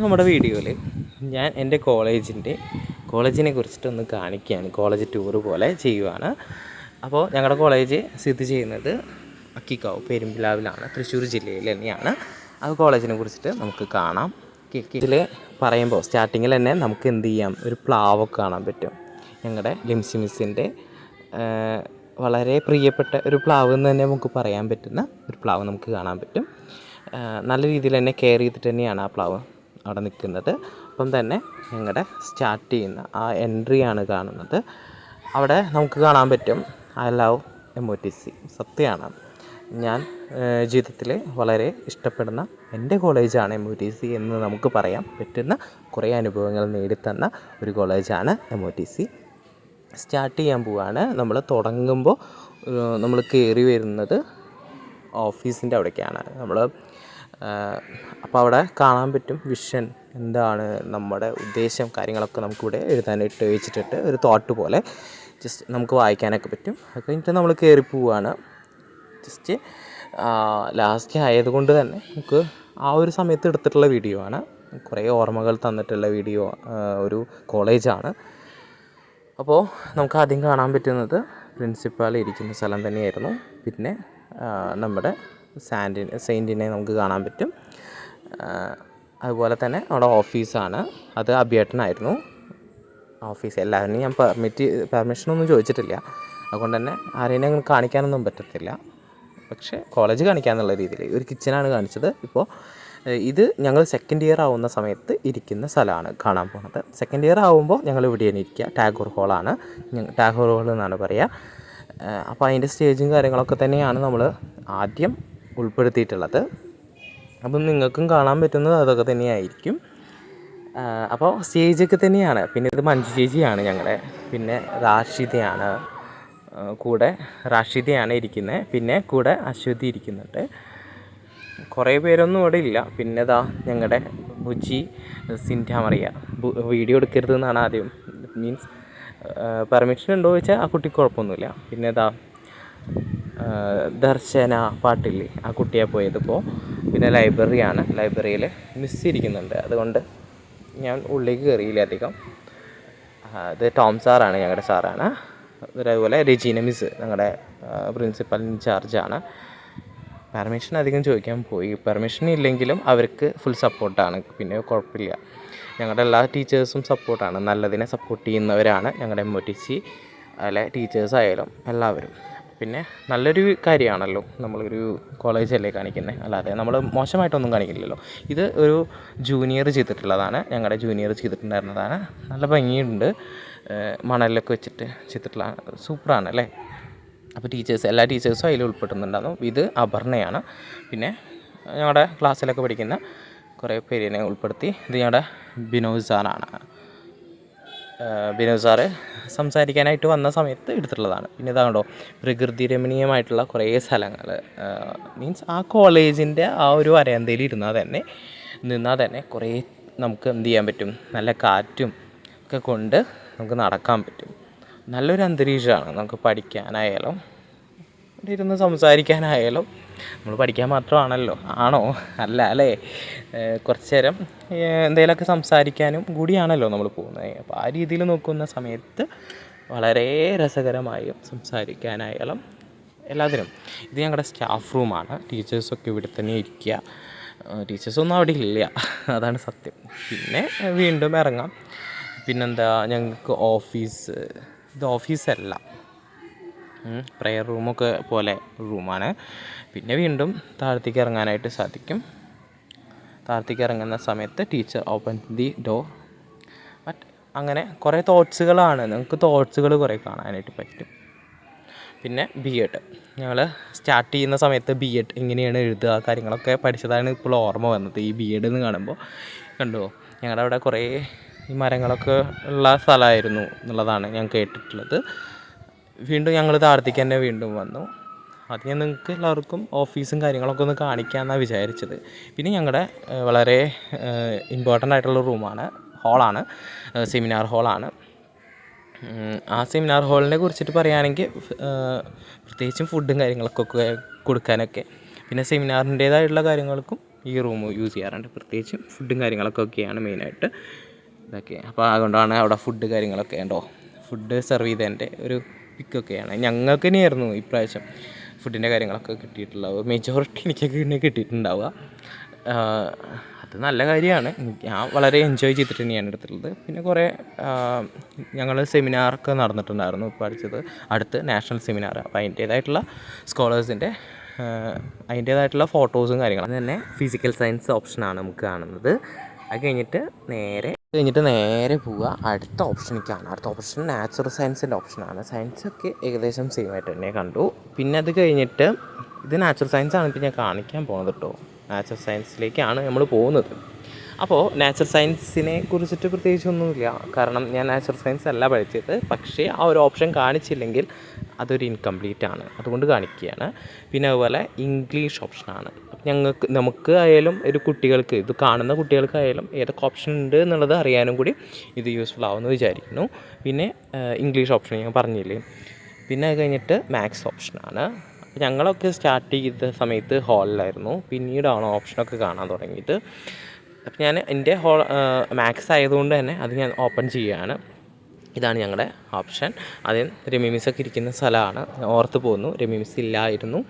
നമ്മുടെ വീഡിയോയിൽ ഞാൻ എന്റെ കോളേജിന്റെ കോളേജിനെ കുറിച്ചിട്ടൊന്ന് കാണിക്കുകയാണ്. കോളേജ് ടൂർ പോലെ ചെയ്യുവാണ്. അപ്പോൾ ഞങ്ങളുടെ കോളേജ് സ്ഥിതി ചെയ്യുന്നത് അക്കിക്കാവ് പെരുമ്പിലാവിലാണ്. തൃശ്ശൂർ ജില്ലയിൽ തന്നെയാണ്. ആ കോളേജിനെ കുറിച്ചിട്ട് നമുക്ക് കാണാം. ഇതിൽ പറയുമ്പോൾ സ്റ്റാർട്ടിങ്ങിൽ തന്നെ നമുക്ക് എന്ത് ചെയ്യാം? ഒരു പ്ലാവൊക്കെ കാണാൻ പറ്റും. ഞങ്ങളുടെ ലിംസി മിസ്സിന്റെ വളരെ പ്രിയപ്പെട്ട ഒരു പ്ലാവ് എന്ന് തന്നെ നമുക്ക് പറയാൻ പറ്റുന്ന ഒരു പ്ലാവ് നമുക്ക് കാണാൻ പറ്റും. നല്ല രീതിയിൽ തന്നെ കെയർ ചെയ്തിട്ട് തന്നെയാണ് ആ പ്ലാവ്. അവിടെ നിൽക്കുന്നത്. അപ്പം തന്നെ ഞങ്ങളുടെ സ്റ്റാർട്ട് ചെയ്യുന്ന ആ എൻട്രിയാണ് കാണുന്നത്. അവിടെ നമുക്ക് കാണാൻ പറ്റും I love M O T C സത്യമാണ്. ഞാൻ ജീവിതത്തിൽ വളരെ ഇഷ്ടപ്പെടുന്ന എന്റെ കോളേജാണ് എം ഒ ടി സി എന്ന് നമുക്ക് പറയാം പറ്റുന്ന കുറേ അനുഭവങ്ങൾ നേടിത്തന്ന ഒരു കോളേജാണ് M O T C start ചെയ്യാൻ പോവാണ്. നമ്മൾ തുടങ്ങുമ്പോൾ നമ്മൾ കയറി വരുന്നത് ഓഫീസിന്റെ അവിടേക്കാണ്. നമ്മൾ അപ്പോൾ അവിടെ കാണാൻ പറ്റും വിഷൻ എന്താണ് നമ്മുടെ ഉദ്ദേശം കാര്യങ്ങളൊക്കെ നമുക്കിവിടെ എഴുതാനായിട്ട് വെച്ചിട്ടിട്ട് ഒരു തോട്ട് പോലെ. ജസ്റ്റ് നമുക്ക് വായിക്കാനൊക്കെ പറ്റും. അത് കഴിഞ്ഞിട്ട് നമ്മൾ കയറി പോവുകയാണ് ജസ്റ്റ് ലാസ്റ്റ് ആയതുകൊണ്ട് തന്നെ നമുക്ക് ആ ഒരു സമയത്ത് എടുത്തിട്ടുള്ള വീഡിയോ ആണ്. കുറേ ഓർമ്മകൾ തന്നിട്ടുള്ള വീഡിയോ ഒരു കോളേജാണ് അപ്പോൾ നമുക്ക് ആദ്യം കാണാൻ പറ്റുന്നത് പ്രിൻസിപ്പാൾ ഇരിക്കുന്ന സ്ഥലം തന്നെയായിരുന്നു. പിന്നെ നമ്മുടെ സാൻഡിനെ സെയിന്റിനെ നമുക്ക് കാണാൻ പറ്റും. അതുപോലെ തന്നെ അവിടെ ഓഫീസാണ്. അത് അഭിയേട്ടനായിരുന്നു. ഓഫീസ് എല്ലാവരും ഞാൻ പെർമിറ്റ് പെർമിഷനൊന്നും ചോദിച്ചിട്ടില്ല. അതുകൊണ്ട് തന്നെ ആരെയും അങ്ങനെ കാണിക്കാനൊന്നും പറ്റത്തില്ല. പക്ഷേ കോളേജ് കാണിക്കാന്നുള്ള രീതിയിൽ ഒരു കിച്ചനാണ് കാണിച്ചത്. ഇപ്പോൾ ഇത് ഞങ്ങൾ സെക്കൻഡ് ഇയർ ആവുന്ന സമയത്ത് ഇരിക്കുന്ന സ്ഥലമാണ് കാണാൻ പോകുന്നത് സെക്കൻഡ് ഇയർ ആവുമ്പോൾ ഞങ്ങൾ ഇവിടെയാണ് ഇരിക്കുക. ടാഗോർ ഹോളാണ്. ടാഗോർ ഹോൾ എന്നാണ് പറയുക. അപ്പോൾ അതിന്റെ സ്റ്റേജും കാര്യങ്ങളൊക്കെ തന്നെയാണ് നമ്മൾ ആദ്യം ഉൾപ്പെടുത്തിയിട്ടുള്ളത്. അപ്പം നിങ്ങൾക്കും കാണാൻ പറ്റുന്നത് അതൊക്കെ തന്നെയായിരിക്കും. അപ്പോൾ സ്റ്റേജൊക്കെ തന്നെയാണ്. പിന്നെ ഇത് മഞ്ജു ചേച്ചിയാണ് ഞങ്ങളുടെ പിന്നെ റാഷിദയാണ്. കൂടെ റാഷിദയാണ് ഇരിക്കുന്നത് പിന്നെ കൂടെ അശ്വതി ഇരിക്കുന്നുണ്ട്. കുറേ പേരൊന്നും ഇവിടെ ഇല്ല. പിന്നെ ഇതാ ഞങ്ങളുടെ ബുജി സിന്റാമറിയ വീഡിയോ എടുക്കരുത് എന്നാണ് ആദ്യം. മീൻസ് പെർമിഷൻ ഉണ്ടോ ചോദിച്ചാൽ ആ കുട്ടിക്ക് കുഴപ്പമൊന്നുമില്ല. പിന്നെ ഇതാ ദർശന പാട്ടില്ലേ ആ കുട്ടിയെ പോയതിപ്പോൾ പിന്നെ ലൈബ്രറിയാണ്. ലൈബ്രറിയിൽ മിസ് ഇരിക്കുന്നുണ്ട്. അതുകൊണ്ട് ഞാൻ ഉള്ളിലേക്ക് കയറിയില്ല അധികം. അത് ടോം സാറാണ് ഞങ്ങളുടെ സാറാണ്. അതേപോലെ രജീന മിസ് ഞങ്ങളുടെ പ്രിൻസിപ്പൽ ഇൻചാർജാണ് പെർമിഷൻ അധികം ചോദിക്കാൻ പോയി. പെർമിഷൻ ഇല്ലെങ്കിലും അവർക്ക് ഫുൾ സപ്പോർട്ടാണ് പിന്നെ കുഴപ്പമില്ല ഞങ്ങളുടെ എല്ലാ ടീച്ചേഴ്സും സപ്പോർട്ടാണ് നല്ലതിനെ സപ്പോർട്ട് ചെയ്യുന്നവരാണ് ഞങ്ങളുടെ എം ഒ ടി സി അതിലെ ടീച്ചേഴ്സ് ആയാലും എല്ലാവരും. പിന്നെ നല്ലൊരു കാര്യമാണല്ലോ നമ്മളൊരു കോളേജല്ലേ കാണിക്കുന്നത് അല്ലാതെ നമ്മൾ മോശമായിട്ടൊന്നും കാണിക്കില്ലല്ലോ. ഇത് ഒരു ജൂനിയർ ചെയ്തിട്ടുള്ളതാണ്. ഞങ്ങളുടെ ജൂനിയർ ചെയ്തിട്ടുണ്ടായിരുന്നതാണ്. നല്ല ഭംഗിയുണ്ട്. മണലിലൊക്കെ വെച്ചിട്ട് ചെയ്തിട്ടുള്ള സൂപ്പറാണ് അല്ലേ? അപ്പോൾ ടീച്ചേഴ്സ് എല്ലാ ടീച്ചേഴ്സും അതിൽ ഉൾപ്പെടുന്നുണ്ടായിരുന്നു ഇത് അപർണയാണ്. പിന്നെ ഞങ്ങളുടെ ക്ലാസ്സിലൊക്കെ പഠിക്കുന്ന കുറേ പേരിനെ ഉൾപ്പെടുത്തി. ഇത് ഞങ്ങളുടെ ബിനോദ് സാറാണ്. ബിനോദ് സാറ് സംസാരിക്കാനായിട്ട് വന്ന സമയത്ത് എടുത്തിട്ടുള്ളതാണ്. പിന്നെ ഇതാണോ പ്രകൃതി രമണീയമായിട്ടുള്ള കുറേ സ്ഥലങ്ങൾ മീൻസ് ആ കോളേജിന്റെ ആ ഒരു വരയന്തയിൽ ഇരുന്നാൽ തന്നെ നിന്നാൽ തന്നെ കുറേ നമുക്ക് എന്ത് ചെയ്യാൻ പറ്റും? നല്ല കാറ്റും ഒക്കെ കൊണ്ട് നമുക്ക് നടക്കാൻ പറ്റും. നല്ലൊരു അന്തരീക്ഷമാണ് നമുക്ക് പഠിക്കാനായാലും ഇരുന്ന് സംസാരിക്കാനായാലും. നമ്മൾ പഠിക്കാൻ മാത്രമാണല്ലോ. ആണോ? അല്ല അല്ലേ? കുറച്ച് നേരം എന്തെങ്കിലുമൊക്കെ സംസാരിക്കാനും കൂടിയാണല്ലോ നമ്മൾ പോകുന്നത്. അപ്പോൾ ആ രീതിയിൽ നോക്കുന്ന സമയത്ത് വളരെ രസകരമായും സംസാരിക്കാനായാലും എല്ലാത്തിനും. ഇത് ഞങ്ങളുടെ സ്റ്റാഫ് റൂമാണ് ടീച്ചേഴ്സൊക്കെ ഇവിടെ തന്നെ ഇരിക്കുക ടീച്ചേഴ്സൊന്നും അവിടെ ഇല്ല. അതാണ് സത്യം. പിന്നെ വീണ്ടും ഇറങ്ങാം. പിന്നെന്താ ഞങ്ങൾക്ക് ഓഫീസ് ഇത് ഓഫീസല്ല പ്രെയർ റൂമൊക്കെ പോലെ റൂമാണ് പിന്നെ വീണ്ടും താഴത്തേക്ക് ഇറങ്ങാനായിട്ട് സാധിക്കും. താഴത്തേക്ക് ഇറങ്ങുന്ന സമയത്ത് teacher open the door but അങ്ങനെ കുറേ തോട്ട്സുകളാണ് നിങ്ങൾക്ക് തോട്ട്സുകൾ കുറേ കാണാനായിട്ട് പറ്റും. പിന്നെ ബി എഡ് ഞങ്ങൾ സ്റ്റാർട്ട് ചെയ്യുന്ന സമയത്ത് ബി എഡ് എങ്ങനെയാണ് എഴുതുക കാര്യങ്ങളൊക്കെ പഠിച്ചതാണ് ഇപ്പോൾ ഓർമ്മ വന്നത്. ഈ ബി എഡ് എന്ന് കാണുമ്പോൾ കണ്ടോ? ഞങ്ങളുടെ അവിടെ കുറേ ഈ മരങ്ങളൊക്കെ ഉള്ള സ്ഥലമായിരുന്നു എന്നുള്ളതാണ് ഞാൻ കേട്ടിട്ടുള്ളത്. വീണ്ടും ഞങ്ങൾ താഴത്തേക്ക് തന്നെ വീണ്ടും വന്നു. അത് ഞാൻ നിങ്ങൾക്ക് എല്ലാവർക്കും ഓഫീസും കാര്യങ്ങളൊക്കെ ഒന്ന് കാണിക്കാമെന്നാണ് വിചാരിച്ചത്. പിന്നെ ഞങ്ങളുടെ വളരെ ഇമ്പോർട്ടന്റ് ആയിട്ടുള്ള റൂമാണ് ഹാളാണ് സെമിനാർ ഹാളാണ് ആ സെമിനാർ ഹാളിനെ കുറിച്ചിട്ട് പറയുകയാണെങ്കിൽ പ്രത്യേകിച്ചും ഫുഡും കാര്യങ്ങളൊക്കെ കൊടുക്കാനൊക്കെ. പിന്നെ സെമിനാറിന്റേതായിട്ടുള്ള കാര്യങ്ങൾക്കും ഈ റൂം യൂസ് ചെയ്യാറുണ്ട്. പ്രത്യേകിച്ചും ഫുഡും കാര്യങ്ങളൊക്കെയാണ് മെയിനായിട്ട് ഇതൊക്കെ. അപ്പോൾ അതുകൊണ്ടാണ് അവിടെ ഫുഡ് കാര്യങ്ങളൊക്കെ ഉണ്ടോ? ഫുഡ് സെർവ് ചെയ്തതിന്റെ ഒരു പിക്കൊക്കെയാണ് ഞങ്ങൾക്ക് തന്നെയായിരുന്നു ഇപ്രാവശ്യം ഫുഡിന്റെ കാര്യങ്ങളൊക്കെ കിട്ടിയിട്ടുള്ളത്. മെജോറിറ്റി എനിക്കൊക്കെ തന്നെ കിട്ടിയിട്ടുണ്ടാവുക. അത് നല്ല കാര്യമാണ്. ഞാൻ വളരെ എൻജോയ് ചെയ്തിട്ട് തന്നെയാണ് എടുത്തിട്ടുള്ളത്. പിന്നെ കുറേ ഞങ്ങൾ സെമിനാറൊക്കെ നടന്നിട്ടുണ്ടായിരുന്നു ഇപ്പോൾ പഠിച്ചത് അടുത്ത് നാഷണൽ സെമിനാർ അപ്പോൾ അതിന്റേതായിട്ടുള്ള സ്കോളേഴ്സിന്റെ അതിന്റേതായിട്ടുള്ള ഫോട്ടോസും കാര്യങ്ങളും. തന്നെ ഫിസിക്കൽ സയൻസ് ഓപ്ഷനാണ് നമുക്ക് കാണുന്നത്. അത് കഴിഞ്ഞിട്ട് നേരെ കഴിഞ്ഞിട്ട് നേരെ പോവുക. അടുത്ത ഓപ്ഷനിക്കാണ് അടുത്ത ഓപ്ഷൻ നാച്ചുറൽ സയൻസിന്റെ ഓപ്ഷനാണ് സയൻസൊക്കെ ഏകദേശം സെയിം ആയിട്ട് തന്നെ കണ്ടു. പിന്നെ അത് കഴിഞ്ഞിട്ട് ഇത് നാച്ചുറൽ സയൻസ് ആണ് ഇപ്പോൾ ഞാൻ കാണിക്കാൻ പോകുന്നത് കേട്ടോ നാച്ചുറൽ സയൻസിലേക്കാണ് നമ്മൾ പോകുന്നത്. അപ്പോൾ നാച്ചുറൽ സയൻസിനെ കുറിച്ചിട്ട് പ്രത്യേകിച്ചൊന്നുമില്ല കാരണം ഞാൻ നാച്ചുറൽ സയൻസ് അല്ല പഠിച്ചത്. പക്ഷേ ആ ഒരു ഓപ്ഷൻ കാണിച്ചില്ലെങ്കിൽ അതൊരു ഇൻകംപ്ലീറ്റ് ആണ്. അതുകൊണ്ട് കാണിക്കുകയാണ്. പിന്നെ അതുപോലെ ഇംഗ്ലീഷ് ഓപ്ഷനാണ് ഞങ്ങൾക്ക് നമുക്ക് ആയാലും ഒരു കുട്ടികൾക്ക് ഇത് കാണുന്ന കുട്ടികൾക്കായാലും ഏതൊക്കെ ഓപ്ഷൻ ഉണ്ട് എന്നുള്ളത് അറിയാനും കൂടി ഇത് യൂസ്ഫുൾ ആവുമെന്ന് വിചാരിക്കുന്നു. പിന്നെ ഇംഗ്ലീഷ് ഓപ്ഷൻ ഞാൻ പറഞ്ഞില്ലേ? പിന്നെ അത് കഴിഞ്ഞിട്ട് മാത്സ് ഓപ്ഷനാണ് ഞങ്ങളൊക്കെ സ്റ്റാർട്ട് ചെയ്ത സമയത്ത് ഹാളിലായിരുന്നു പിന്നീടാണ് ഓപ്ഷനൊക്കെ കാണാൻ തുടങ്ങിയത്. അപ്പം ഞാൻ എന്റെ ഹോൾ മാത്സ് ആയതുകൊണ്ട് തന്നെ അത് ഞാൻ ഓപ്പൺ ചെയ്യുകയാണ്. ഇതാണ് ഞങ്ങളുടെ ഓപ്ഷൻ ആദ്യം രമിമിസൊക്കെ ഇരിക്കുന്ന സ്ഥലമാണ്. ഓർത്ത് പോകുന്നു രമിമിസ് ഇല്ലായിരുന്നു.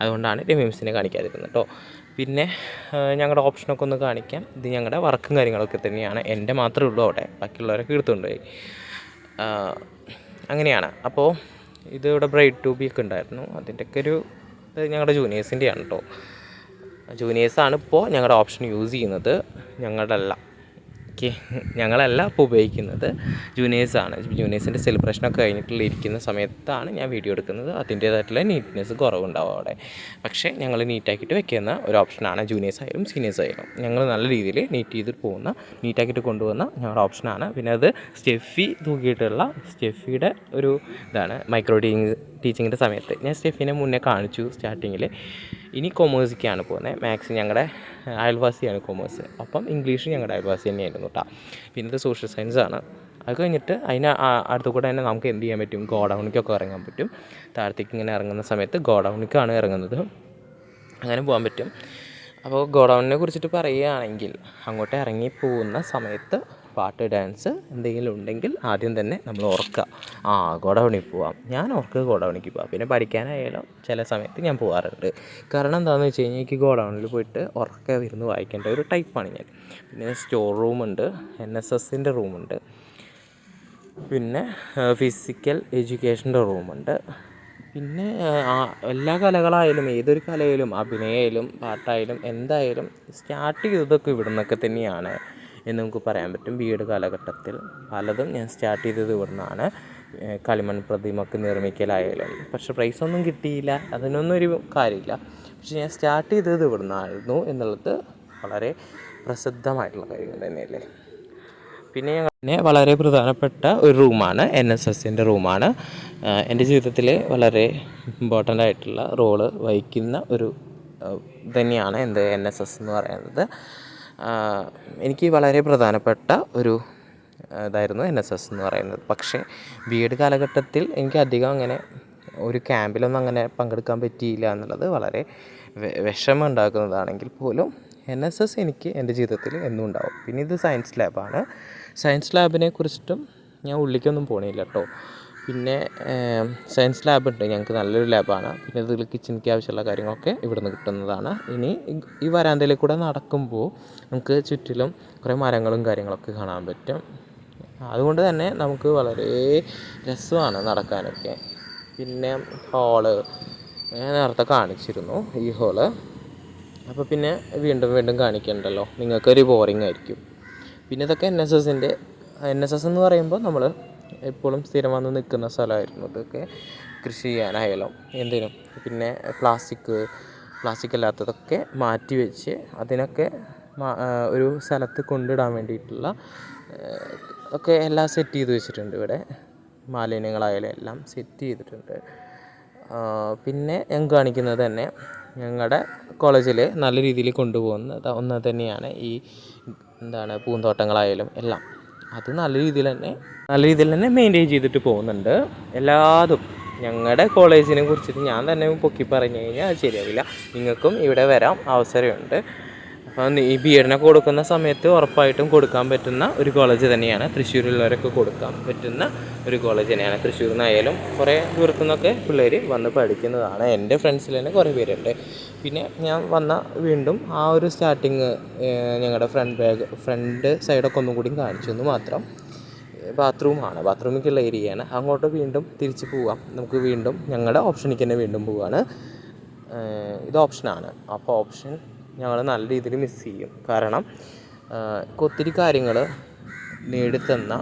അതുകൊണ്ടാണ് രമിമിസിനെ കാണിക്കാതിരുന്നത് കേട്ടോ പിന്നെ ഞങ്ങളുടെ ഓപ്ഷനൊക്കെ ഒന്ന് കാണിക്കാം. ഇത് ഞങ്ങളുടെ വർക്കും കാര്യങ്ങളൊക്കെ തന്നെയാണ്. എന്റെ മാത്രമേ ഉള്ളൂ അവിടെ. ബാക്കിയുള്ളവരൊക്കെ എടുത്തുകൊണ്ടുപോയി അങ്ങനെയാണ്. അപ്പോൾ ഇത് ഇവിടെ ബ്രൈഡ് ട്യൂബി ഒക്കെ ഉണ്ടായിരുന്നു. അതിന്റെയൊക്കെ ഒരു ഞങ്ങളുടെ ജൂനിയേഴ്സിന്റെയാണ് കേട്ടോ ജൂനിയേഴ്സാണ് ഇപ്പോൾ ഞങ്ങളുടെ ഓപ്ഷൻ യൂസ് ചെയ്യുന്നത്. ഞങ്ങളുടെ അല്ല ഓക്കെ ഞങ്ങളല്ല അപ്പോൾ ഉപയോഗിക്കുന്നത് ജൂനിയേഴ്സാണ് ജൂനിയേഴ്സിന്റെ സെലിബ്രേഷനൊക്കെ കഴിഞ്ഞിട്ടുള്ള ഇരിക്കുന്ന സമയത്താണ് ഞാൻ വീഡിയോ എടുക്കുന്നത്. അതിന്റേതായിട്ടുള്ള നീറ്റ്നെസ് കുറവുണ്ടാവും അവിടെ. പക്ഷേ ഞങ്ങൾ നീറ്റാക്കിയിട്ട് വെക്കുന്ന ഒരു ഓപ്ഷനാണ് ജൂനിയേഴ്സ് ആയാലും സീനിയേഴ്സ് ആയാലും. ഞങ്ങൾ നല്ല രീതിയിൽ നീറ്റ് ചെയ്തിട്ട് പോകുന്ന നീറ്റാക്കിയിട്ട് കൊണ്ടുപോകുന്ന ഞങ്ങളുടെ ഓപ്ഷനാണ് പിന്നെ അത് സ്റ്റെഫി തൂക്കിയിട്ടുള്ള സ്റ്റെഫിയുടെ ഒരു ഇതാണ് മൈക്രോ ടീച്ചിങ് ടീച്ചിങ്ങിന്റെ സമയത്ത്. ഞാൻ സ്റ്റെഫിനെ മുന്നേ കാണിച്ചു സ്റ്റാർട്ടിങ്ങിൽ ഇനി കൊമേഴ്സിക്കാണ് പോകുന്നത്. മാത്സ് ഞങ്ങളുടെ അയൽവാസിയാണ് കൊമേഴ്സ് അപ്പം ഇംഗ്ലീഷ് ഞങ്ങളുടെ അയൽവാസി തന്നെയായിരുന്നു കേട്ടോ. പിന്നെ ഇത് സോഷ്യൽ സയൻസ് ആണ്. അത് കഴിഞ്ഞിട്ട് അതിന് അടുത്ത കൂടെ തന്നെ നമുക്ക് എന്ത് ചെയ്യാൻ പറ്റും? ഗോഡൗണിക്കൊക്കെ ഇറങ്ങാൻ പറ്റും. താഴത്തേക്ക് ഇങ്ങനെ ഇറങ്ങുന്ന സമയത്ത് ഗോഡൗണിക്കാണ് ഇറങ്ങുന്നത്. അങ്ങനെ പോകാൻ പറ്റും. അപ്പോൾ ഗോഡൗണിനെ കുറിച്ചിട്ട് പറയുകയാണെങ്കിൽ അങ്ങോട്ട് ഇറങ്ങി പോകുന്ന സമയത്ത് പാട്ട് ഡാൻസ് എന്തെങ്കിലും ഉണ്ടെങ്കിൽ ആദ്യം തന്നെ നമ്മൾ ഓർക്കുക ആ ഗോഡൗണിൽ പോവാം. ഞാൻ ഓർക്കുക ഗോഡൗണിക്ക് പോവാം. പിന്നെ പഠിക്കാനായാലും ചില സമയത്ത് ഞാൻ പോകാറുണ്ട് കാരണം എന്താണെന്ന് വെച്ച് കഴിഞ്ഞാൽ എനിക്ക് ഗോഡൗണിൽ പോയിട്ട് ഉറക്കെ ഇരുന്ന് വായിക്കേണ്ട ഒരു ടൈപ്പാണ് ഞാൻ. പിന്നെ സ്റ്റോർ റൂമുണ്ട് എൻ എസ് എസിന്റെ റൂമുണ്ട് പിന്നെ ഫിസിക്കൽ എഡ്യൂക്കേഷന്റെ റൂമുണ്ട് പിന്നെ എല്ലാ കലകളായാലും ഏതൊരു കലയിലും അഭിനയമായാലും പാട്ടായാലും എന്തായാലും സ്റ്റാർട്ട് ചെയ്തതൊക്കെ ഇവിടെ നിന്നൊക്കെ തന്നെയാണ്. എന്ന് നമുക്ക് പറയാൻ പറ്റും. ബി എഡ് കാലഘട്ടത്തിൽ പലതും ഞാൻ സ്റ്റാർട്ട് ചെയ്തത് ഇവിടുന്നാണ്. കളിമൺ പ്രതിമക്ക് നിർമ്മിക്കലായാലും. പ്രൈസ് ഒന്നും കിട്ടിയില്ല. അതിനൊന്നും ഒരു കാര്യമില്ല. പക്ഷെ ഞാൻ സ്റ്റാർട്ട് ചെയ്തത് ഇവിടുന്നായിരുന്നു എന്നുള്ളത് വളരെ പ്രസിദ്ധമായിട്ടുള്ള കാര്യം തന്നെയല്ലേ? പിന്നെ ഞാൻ പിന്നെ വളരെ പ്രധാനപ്പെട്ട ഒരു റൂമാണ് എൻ എസ് എസിന്റെ റൂമാണ്. എന്റെ ജീവിതത്തിൽ വളരെ ഇമ്പോർട്ടന്റ് ആയിട്ടുള്ള റോൾ വഹിക്കുന്ന ഒരു തന്നെയാണ് എന്ത് എൻ എസ് എസ് എന്ന് പറയുന്നത്. എനിക്ക് വളരെ പ്രധാനപ്പെട്ട ഒരു ഇതായിരുന്നു എൻ എസ് എസ് എന്ന് പറയുന്നത്. പക്ഷേ ബി എഡ് കാലഘട്ടത്തിൽ എനിക്ക് അധികം അങ്ങനെ ഒരു ക്യാമ്പിലൊന്നും അങ്ങനെ പങ്കെടുക്കാൻ പറ്റിയില്ല എന്നുള്ളത് വളരെ വിഷമം ഉണ്ടാക്കുന്നതാണെങ്കിൽ പോലും എൻ എസ് എസ് എനിക്ക് എന്റെ ജീവിതത്തിൽ എന്നും ഉണ്ടാവും. പിന്നെ ഇത് സയൻസ് ലാബാണ് സയൻസ് ലാബിനെ കുറിച്ചിട്ടും ഞാൻ ഉള്ളിലേക്കൊന്നും പോണില്ല കേട്ടോ പിന്നെ സയൻസ് ലാബ് ഉണ്ട്. ഞങ്ങൾക്ക് നല്ലൊരു ലാബാണ് പിന്നെ ഇതിൽ കിച്ചണിക്ക് ആവശ്യമുള്ള കാര്യങ്ങളൊക്കെ ഇവിടെ നിന്ന് കിട്ടുന്നതാണ്. ഇനി ഈ വരാന്തയിൽ കൂടെ നടക്കുമ്പോൾ നമുക്ക് ചുറ്റിലും കുറേ മരങ്ങളും കാര്യങ്ങളൊക്കെ കാണാൻ പറ്റും. അതുകൊണ്ട് തന്നെ നമുക്ക് വളരെ രസമാണ് നടക്കാനൊക്കെ. പിന്നെ ഹോൾ ഞാൻ നേരത്തെ കാണിച്ചിരുന്നു ഈ ഹോൾ അപ്പോൾ പിന്നെ വീണ്ടും വീണ്ടും കാണിക്കണ്ടല്ലോ. നിങ്ങൾക്കൊരു ബോറിംഗ് ആയിരിക്കും. പിന്നെ ഇതൊക്കെ എൻ എസ് എസിന്റെ എൻ എസ് എസ് എന്ന് പറയുമ്പോൾ നമ്മൾ എപ്പോഴും സ്ഥിരം വന്ന് നിൽക്കുന്ന സ്ഥലമായിരുന്നു. ഇതൊക്കെ കൃഷി ചെയ്യാനായാലും എന്തിനും. പിന്നെ പ്ലാസ്റ്റിക് പ്ലാസ്റ്റിക് അല്ലാത്തതൊക്കെ മാറ്റി വെച്ച് അതിനൊക്കെ ഒരു സ്ഥലത്ത് കൊണ്ടിടാൻ വേണ്ടിയിട്ടുള്ള ഒക്കെ എല്ലാം സെറ്റ് ചെയ്ത് വെച്ചിട്ടുണ്ട് ഇവിടെ. മാലിന്യങ്ങളായാലും എല്ലാം സെറ്റ് ചെയ്തിട്ടുണ്ട്. പിന്നെ ഞാൻ കാണിക്കുന്നത് തന്നെ ഞങ്ങളുടെ കോളേജിൽ നല്ല രീതിയിൽ കൊണ്ടുപോകുന്ന ത- ഒന്ന് തന്നെയാണ് ഈ എന്താണ് പൂന്തോട്ടങ്ങളായാലും എല്ലാം. അത് നല്ല രീതിയിൽ തന്നെ നല്ല രീതിയിൽ തന്നെ മെയിന്റെയിൻ ചെയ്തിട്ട് പോകുന്നുണ്ട്. എല്ലാതും ഞങ്ങളുടെ കോളേജിനെ കുറിച്ചിട്ട് ഞാൻ തന്നെ പൊക്കി പറഞ്ഞു കഴിഞ്ഞാൽ അത് ശരിയാവില്ല. നിങ്ങൾക്കും ഇവിടെ വരാം. അവസരമുണ്ട്. അപ്പോൾ ഈ ബി എഡിനൊക്കെ കൊടുക്കുന്ന സമയത്ത് ഉറപ്പായിട്ടും കൊടുക്കാൻ പറ്റുന്ന ഒരു കോളേജ് തന്നെയാണ്. തൃശ്ശൂരുള്ളവരൊക്കെ കൊടുക്കാൻ പറ്റുന്ന ഒരു കോളേജ് തന്നെയാണ്. തൃശ്ശൂരിൽ നിന്നായാലും കുറേ ദൂരത്തു നിന്നൊക്കെ പിള്ളേർ വന്ന് പഠിക്കുന്നതാണ്. എന്റെ ഫ്രണ്ട്സിൽ തന്നെ കുറേ പേരുണ്ട്. പിന്നെ ഞാൻ വന്ന വീണ്ടും ആ ഒരു സ്റ്റാർട്ടിങ് ഞങ്ങളുടെ ഫ്രണ്ട് ബാഗ് ഫ്രണ്ട് സൈഡൊക്കെ ഒന്നും കൂടി കാണിച്ചു എന്ന് മാത്രം ബാത്റൂമാണ് ബാത്റൂമിലേക്കുള്ള ഏരിയയാണ് അങ്ങോട്ട് വീണ്ടും തിരിച്ച് പോവാം. നമുക്ക് വീണ്ടും ഞങ്ങളുടെ ഓപ്ഷനിലേക്ക് തന്നെ വീണ്ടും പോവാണ്. ഇത് ഓപ്ഷനാണ് അപ്പോൾ ഓപ്ഷൻ ഞങ്ങൾ നല്ല രീതിയിൽ മിസ് ചെയ്യും. കാരണം ഒത്തിരി കാര്യങ്ങൾ നേടിത്തന്ന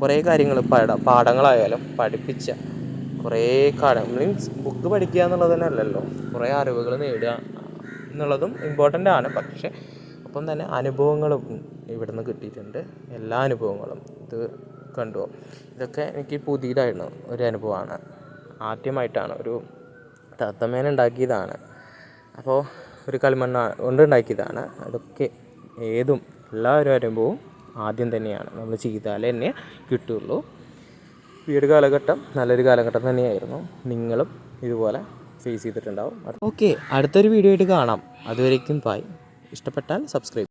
കുറേ കാര്യങ്ങൾ പാട പാഠങ്ങളായാലും പഠിപ്പിച്ച കുറേ കാലം മീൻസ് ബുക്ക് പഠിക്കുക എന്നുള്ളത് തന്നെ അല്ലല്ലോ. കുറേ അറിവുകൾ നേടുക എന്നുള്ളതും ഇമ്പോർട്ടന്റ് ആണ്. പക്ഷേ ഒപ്പം തന്നെ അനുഭവങ്ങളും ഇവിടെ നിന്ന് കിട്ടിയിട്ടുണ്ട്. എല്ലാ അനുഭവങ്ങളും ഇത് കണ്ടു. ഇതൊക്കെ എനിക്ക് പുതിയതായിരുന്നു. ഒരു അനുഭവമാണ്. ആദ്യമായിട്ടാണ് ഒരു തത്തമേനുണ്ടാക്കിയതാണ് അപ്പോൾ ഒരു കളിമണ്ണ കൊണ്ടുണ്ടാക്കിയതാണ്. അതൊക്കെ ഏതും എല്ലാ ഒരു അനുഭവവും ആദ്യം തന്നെയാണ് നമ്മൾ ചെയ്താലേ തന്നെ കിട്ടുള്ളൂ. ഒരു കാലഘട്ടം നല്ലൊരു കാലഘട്ടം തന്നെയായിരുന്നു. നിങ്ങളും ഇതുപോലെ ഫേസ് ചെയ്തിട്ടുണ്ടാവും. ഓക്കെ അടുത്തൊരു വീഡിയോ ആയിട്ട് കാണാം. അതുവരേക്കും പായ് ഇഷ്ടപ്പെട്ടാൽ സബ്സ്ക്രൈബ്